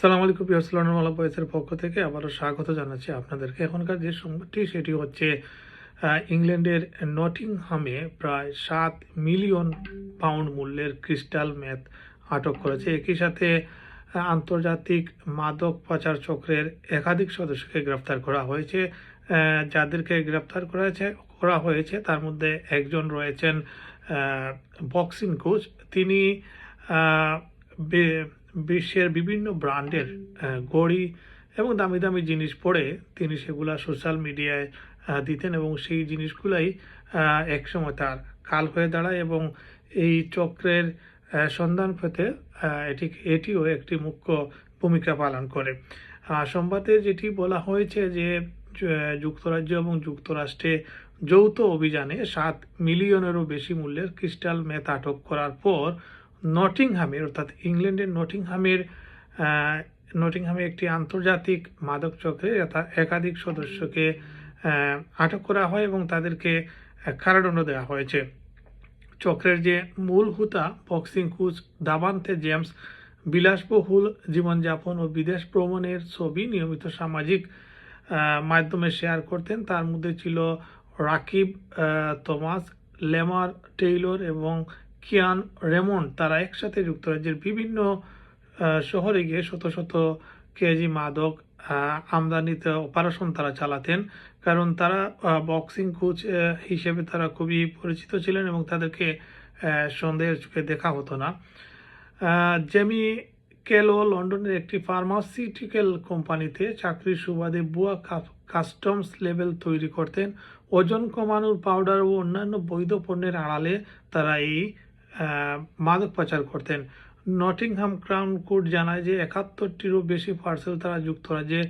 সালাম আলাইকুম পিয়ারসলান মালা বয়েসের পক্ষ থেকে আবারও স্বাগত জানাচ্ছি আপনাদেরকে। এখনকার যে সংবাদটি, সেটি হচ্ছে ইংল্যান্ডের নটিংহামে প্রায় সাত মিলিয়ন পাউন্ড মূল্যের ক্রিস্টাল ম্যাথ আটক করেছে। একই সাথে আন্তর্জাতিক মাদক পাচার চক্রের একাধিক সদস্যকে গ্রেফতার করা হয়েছে। যাদেরকে গ্রেফতার করেছে, করা হয়েছে, তার মধ্যে একজন রয়েছেন বক্সিং কোচ। তিনি বিশ্বের বিভিন্ন ব্র্যান্ডের ঘড়ি এবং দামি দামি জিনিস পরে তিনি সেগুলা সোশ্যাল মিডিয়ায় দিতেন এবং সেই জিনিসগুলাই একসময় তার কাল হয়ে দাঁড়ায় এবং এই চক্রের সন্ধান পেতে এটি, এটিও একটি মুখ্য ভূমিকা পালন করে। সংবাদে যেটি বলা হয়েছে যে, যুক্তরাজ্য এবং যুক্তরাষ্ট্রে যৌথ অভিযানে সাত মিলিয়নেরও বেশি মূল্যের ক্রিস্টাল মেথ আটক করার পর নটিংহামের অর্থাৎ ইংল্যান্ডের নটিংহামের নটিংহামে একটি আন্তর্জাতিক মাদক চক্রের এতা- একাধিক সদস্যকে আটক করা হয় এবং তাদেরকে কারাদণ্ড দেওয়া হয়েছে। চক্রের যে মূল হুতা, বক্সিং কোচ দাবান্তে জেমস, বিলাসবহুল জীবনযাপন ও বিদেশ ভ্রমণের ছবি নিয়মিত সামাজিক মাধ্যমে শেয়ার করতেন। তার মধ্যে ছিল রাকিব তোমাস লেমার টেইলর এবং কিয়ান রেমন্ড তারা একসাথে যুক্তরাজ্যের বিভিন্ন শহরে গিয়ে শত শত কেজি মাদক আমদানিতে অপারেশন তারা চালাতেন। কারণ তারা বক্সিং কোচ হিসেবে তারা খুবই পরিচিত ছিলেন এবং তাদেরকে সন্দেহের চোখে দেখা হতো না। জেমি কেলো লন্ডনের একটি ফার্মাসিউটিক্যাল কোম্পানিতে চাকরির সুবাদে বুয়া কাস্টমস লেভেল তৈরি করতেন। ওজন কমানোর পাউডার ও অন্যান্য বৈধ পণ্যের আড়ালে তারা এই মাদক পাচার করতেন। নটিংহাম ক্রাউন কোর্ট জানায় যে একাত্তরটিরও বেশি পার্সেল তারা যুক্তরাজ্যে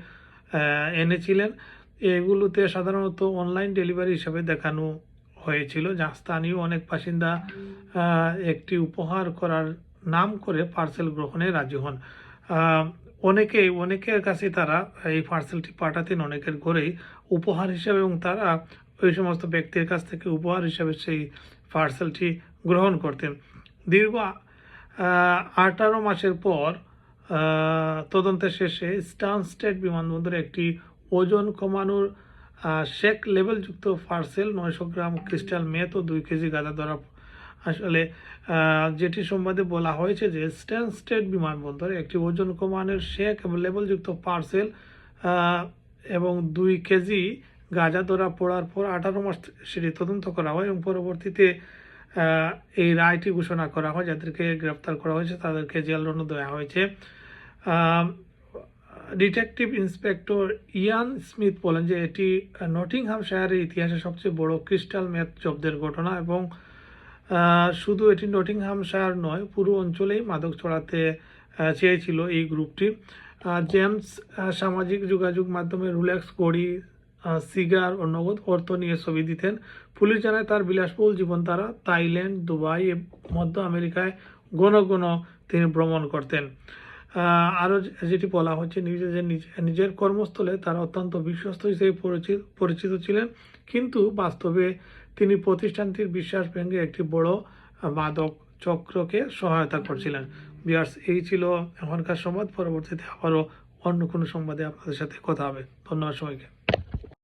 এনেছিলেন। এগুলোতে সাধারণত অনলাইন ডেলিভারি হিসাবে দেখানো হয়েছিল যা স্থানীয় অনেক বাসিন্দা একটি উপহার করার নাম করে পার্সেল গ্রহণে রাজি হন। আহ, অনেকেই অনেকের কাছে তারা এই পার্সেলটি পাঠাতেন অনেকের ঘরেই উপহার হিসাবে এবং তারা ওই সমস্ত ব্যক্তির কাছ থেকে উপহার হিসাবে সেই পার্সেলটি গ্রহণ করতেন। দীর্ঘ আঠারো মাসের পর তদন্তের শেষে স্টানস্টেড বিমানবন্দরে একটি ওজন কমানোর শেক লেভেলযুক্ত পার্সেল নয়শো গ্রাম ক্রিস্টাল মেথ ও দুই কেজি গাঁদা ধরা আসলে যেটি সম্বন্ধে বলা হয়েছে যে স্ট্যানস্টেড বিমানবন্দরে একটি ওজন কমানোর শেক এবং লেবেলযুক্ত পার্সেল এবং দুই কেজি গাঁজা ধরা পড়ার পর আঠারো মাস সেটি তদন্ত করা হয় এবং পরবর্তীতে এই রায়টি ঘোষণা করা হয় যাদেরকে গ্রেপ্তার করা হয়েছে তাদেরকে জেলদণ্ড দেওয়া হয়েছে। ডিটেকটিভ ইন্সপেক্টর ইয়ান স্মিথ বলেন যে এটি নটিংহাম শহরের ইতিহাসে সবচেয়ে বড় ক্রিস্টাল মেথ জব্দের ঘটনা এবং শুধু এটি নটিংহাম শায়ার নয় পুরো অঞ্চলেই মাদক ছড়াতে চেয়েছিল এই গ্রুপটি। জেমস সামাজিক যোগাযোগ মাধ্যমে রুলেক্স আহ, সিগার ও নগদ অর্থ নিয়ে ছবি দিতেন। পুলিশ জানায়, তার বিলাসবহুল জীবন তারা থাইল্যান্ড, দুবাই মধ্য আমেরিকায় ঘন ঘন তিনি ভ্রমণ করতেন। আরও যেটি বলা হচ্ছে নিজেদের নিজ- নিজের কর্মস্থলে তারা অত্যন্ত বিশ্বস্ত হিসেবে পরিচিত পরিচিত ছিলেন। কিন্তু বাস্তবে তিনি প্রতিষ্ঠানটির বিশ্বাস ভেঙে একটি বড় মাদক চক্রকে সহায়তা করছিলেন। বিয়ার্স, এই ছিল এখনকার সংবাদ। পরবর্তীতে আবারও অন্য কোনো সংবাদে আপনাদের সাথে কথা হবে। ধন্যবাদ সবাইকে।